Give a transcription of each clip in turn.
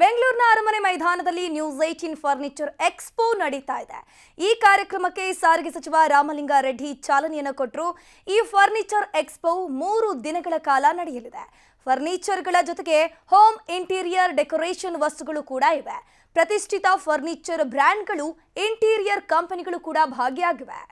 ಬೆಂಗಳೂರಿನ ಅರಮನೆ ಮೈದಾನದಲ್ಲಿ ನ್ಯೂಸ್ ಏಟೀನ್ ಫರ್ನಿಚರ್ ಎಕ್ಸ್ಪೋ ನಡೀತಾ ಇದೆ. ಈ ಕಾರ್ಯಕ್ರಮಕ್ಕೆ ಸಾರಿಗೆ ಸಚಿವ ರಾಮಲಿಂಗಾರೆಡ್ಡಿ ಚಾಲನೆಯನ್ನು ಕೊಟ್ಟರು ಈ ಫರ್ನಿಚರ್ ಎಕ್ಸ್ಪೋ ಮೂರು ದಿನಗಳ ಕಾಲ ನಡೆಯಲಿದೆ. ಫರ್ನಿಚರ್ಗಳ ಜೊತೆಗೆ ಹೋಮ್ ಇಂಟೀರಿಯರ್ ಡೆಕೋರೇಷನ್ ವಸ್ತುಗಳು ಕೂಡ ಇವೆ. ಪ್ರತಿಷ್ಠಿತ ಫರ್ನಿಚರ್ ಬ್ರ್ಯಾಂಡ್ಗಳು, ಇಂಟೀರಿಯರ್ ಕಂಪನಿಗಳು ಕೂಡ ಭಾಗಿಯಾಗಿವೆ.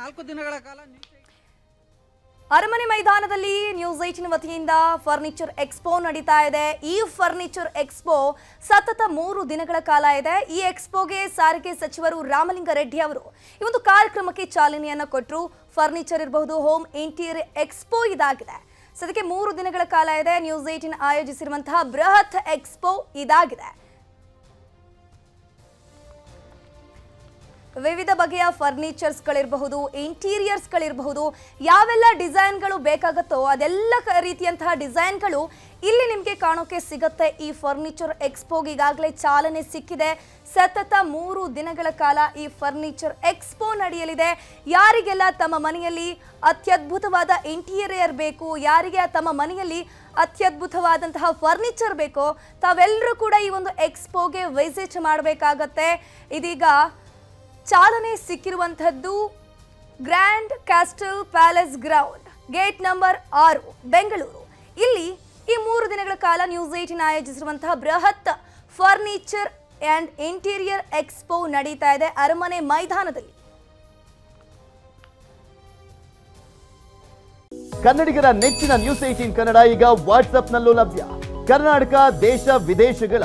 ನಾಲ್ಕು ದಿನಗಳ ಕಾಲ ಅರಮನೆ ಮೈದಾನದಲ್ಲಿ ನ್ಯೂಸ್ ಏಟಿನ ವತಿಯಿಂದ ಫರ್ನಿಚರ್ ಎಕ್ಸ್ಪೋ ನಡೀತಾ ಇದೆ. ಈ ಫರ್ನಿಚರ್ ಎಕ್ಸ್ಪೋ ಸತತ ಮೂರು ದಿನಗಳ ಕಾಲ ಇದೆ. ಈ ಎಕ್ಸ್ಪೋಗೆ ಸಾರಿಗೆ ಸಚಿವರು ರಾಮಲಿಂಗ ರೆಡ್ಡಿ ಅವರು ಈ ಒಂದು ಕಾರ್ಯಕ್ರಮಕ್ಕೆ ಚಾಲನೆಯನ್ನ ಕೊಟ್ಟರು ಫರ್ನಿಚರ್ ಇರಬಹುದು ಹೋಮ್ ಇಂಟೀರಿಯರ್ ಎಕ್ಸ್ಪೋ ಇದಾಗಿದೆ. ಸದ್ಯಕ್ಕೆ ಮೂರು ದಿನಗಳ ಕಾಲ ಇದೆ. ನ್ಯೂಸ್ ಏಟಿನ್ ಆಯೋಜಿಸಿರುವಂತಹ ಬೃಹತ್ ಎಕ್ಸ್ಪೋ ಇದಾಗಿದೆ. ವಿವಿಧ ಬಗೆಯ ಫರ್ನಿಚರ್ಸ್ಗಳಿರಬಹುದು, ಇಂಟೀರಿಯರ್ಸ್ಗಳಿರಬಹುದು, ಯಾವೆಲ್ಲ ಡಿಸೈನ್ಗಳು ಬೇಕಾಗುತ್ತೋ ಅದೆಲ್ಲ ರೀತಿಯಂತಹ ಡಿಸೈನ್ಗಳು ಇಲ್ಲಿ ನಿಮಗೆ ಕಾಣೋಕೆ ಸಿಗುತ್ತೆ. ಈ ಫರ್ನಿಚರ್ ಎಕ್ಸ್ಪೋಗೆ ಈಗಾಗಲೇ ಚಾಲನೆ ಸಿಕ್ಕಿದೆ. ಸತತ ಮೂರು ದಿನಗಳ ಕಾಲ ಈ ಫರ್ನಿಚರ್ ಎಕ್ಸ್ಪೋ ನಡೆಯಲಿದೆ. ಯಾರಿಗೆಲ್ಲ ತಮ್ಮ ಮನೆಯಲ್ಲಿ ಅತ್ಯದ್ಭುತವಾದ ಇಂಟೀರಿಯರ್ ಬೇಕು, ಯಾರಿಗೆ ತಮ್ಮ ಮನೆಯಲ್ಲಿ ಅತ್ಯದ್ಭುತವಾದಂತಹ ಫರ್ನಿಚರ್ ಬೇಕೋ, ತಾವೆಲ್ಲರೂ ಕೂಡ ಈ ಒಂದು ಎಕ್ಸ್ಪೋಗೆ ವಿಸಿಟ್ ಮಾಡಬೇಕಾಗತ್ತೆ. ಇದೀಗ ಚಾಲನೆ ಸಿಕ್ಕಿರುವಂಥದ್ದು grand castle palace ground, gate number ಆರು, ಬೆಂಗಳೂರು. ಇಲ್ಲಿ ಈ ಮೂರು ದಿನಗಳ ಕಾಲ ನ್ಯೂಸ್ ಏಟಿನ್ ಆಯೋಜಿಸಿರುವಂತಹ ಬೃಹತ್ ಫರ್ನಿಚರ್ ಆ್ಯಂಡ್ ಇಂಟೀರಿಯರ್ ಎಕ್ಸ್ಪೋ ನಡೀತಾ ಇದೆ ಅರಮನೆ ಮೈದಾನದಲ್ಲಿ. ಕನ್ನಡಿಗರ ನೆಚ್ಚಿನ ನ್ಯೂಸ್ ಏಟೀನ್ ಕನ್ನಡ ಈಗ ವಾಟ್ಸ್ಆಪ್ನಲ್ಲೂ ಲಭ್ಯ. ಕರ್ನಾಟಕ, ದೇಶ, ವಿದೇಶಗಳ